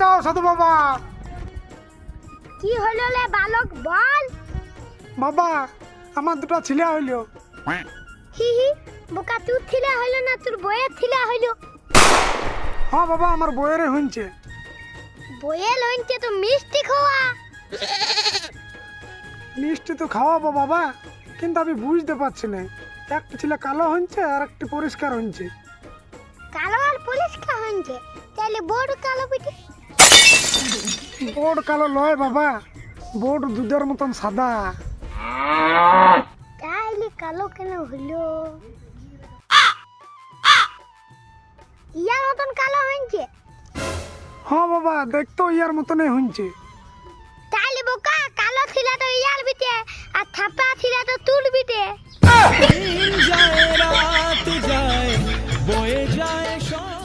সাধু বাবা। কি হইল লে বালক বল। বাবা আমার দুটো ছেলে হইল। হি হি বোকা তুই থিলা হইল না তোর বইয়ের থিলা হইল? হ্যাঁ বাবা আমার বইয়েরে হইছে বইয়ে লইনতে তো মিষ্টি খাওয়া। মিষ্টি তো খাওয়াবো বাবা কিন্তু আমি বুঝতে পারছি না। একটা ছেলে কালো হচ্ছে আর একটি পরিষ্কার হচ্ছে কালো আর পরিষ্কার হইছে তাহলে বড় কালো পিঠে বোর্ড কালো লয় বাবা বোর্ড দুধের মতন সাদা। তাইলে কালো কেন হইল ইয়ার মতন কালো হইছে। হ্যাঁ বাবা দেখতো ইয়ার মতনই হচ্ছে তাইলে বোকা কালো থিলা তো ইয়ার বিটে আর থাপা থিলা তো তুল বিটে যায় রাত যায় বয়ে যায় সব।